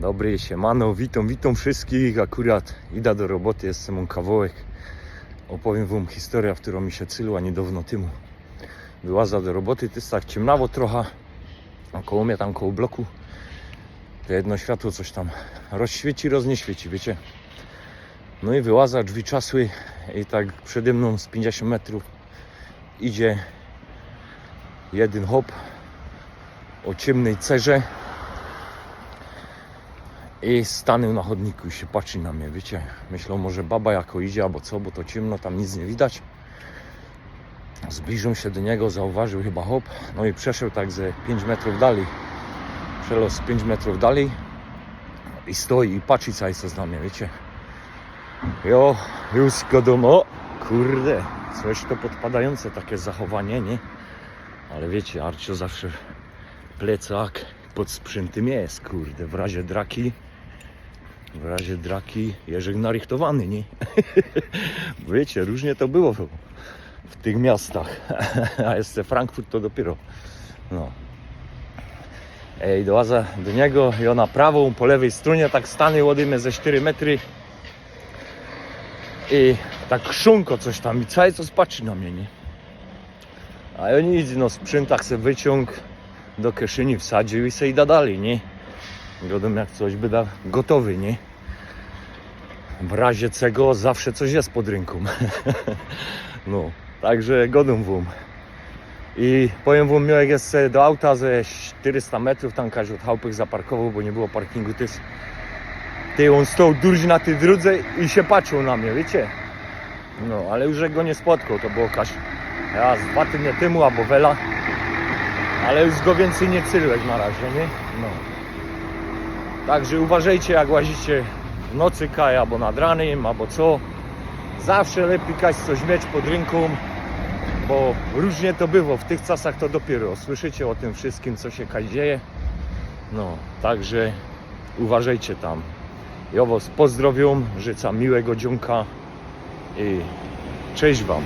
Dobry, siemano, witam, witam wszystkich. Akurat idę do roboty, jestem mam kawałek. Opowiem wam historię, która mi się cyliła niedawno temu. Wyłaza do roboty, to jest tak ciemnawo trochę. A koło mnie tam, koło bloku, to jedno światło coś tam rozświeci, roznieświeci, wiecie. No i wyłaza, drzwi czasły i tak przede mną z 50 metrów idzie jeden hop o ciemnej cerze i stanął na chodniku i się patrzy na mnie, wiecie. Myślą może baba jako idzie albo co, bo to ciemno, tam nic nie widać. Zbliżył się do niego, zauważył chyba hop, no i przeszedł tak ze 5 metrów dalej. Przelał z 5 metrów dalej i stoi i patrzy cały czas na mnie, wiecie. Jo, już wiadomo, kurde, coś to podpadające takie zachowanie, nie? Ale wiecie, Arcio zawsze plecak pod sprzętym jest, kurde, w razie draki, w razie draki Jerzek narychtowany, nie? wiecie, różnie to było w, tych miastach, a jeszcze Frankfurt to dopiero, no. Ej, dołaza do niego i ona prawą, po lewej stronie tak stanie ode mnie ze 4 metry i tak szunko coś tam i cały czas patrzy na mnie, nie? A ja nic, no sprzętach se wyciąg do kieszeni wsadził i se idę dalej, nie? Wiadomo jak coś będę gotowy, nie? W razie czego zawsze coś jest pod ręką. no, także godą wam. I powiem wam, jak jest se do auta ze 400 metrów, tam każdy od chałupych zaparkował, bo nie było parkingu, jest... Ty, on stał durć na tej drodze i się patrzył na mnie, wiecie? No, ale już go nie spotkał, to było kaś... Ja z dwa tygodnie temu, albo wela. Ale już go więcej nie cyliłeś na razie, nie? No. Także uważajcie jak łazicie w nocy kaj, albo nad ranem, albo co. Zawsze lepiej kaś coś mieć pod ręką, bo różnie to było. W tych czasach to dopiero słyszycie o tym wszystkim, co się kaj dzieje. No, także uważajcie tam. Ja was pozdrowiam, życzę miłego dziąka i cześć wam.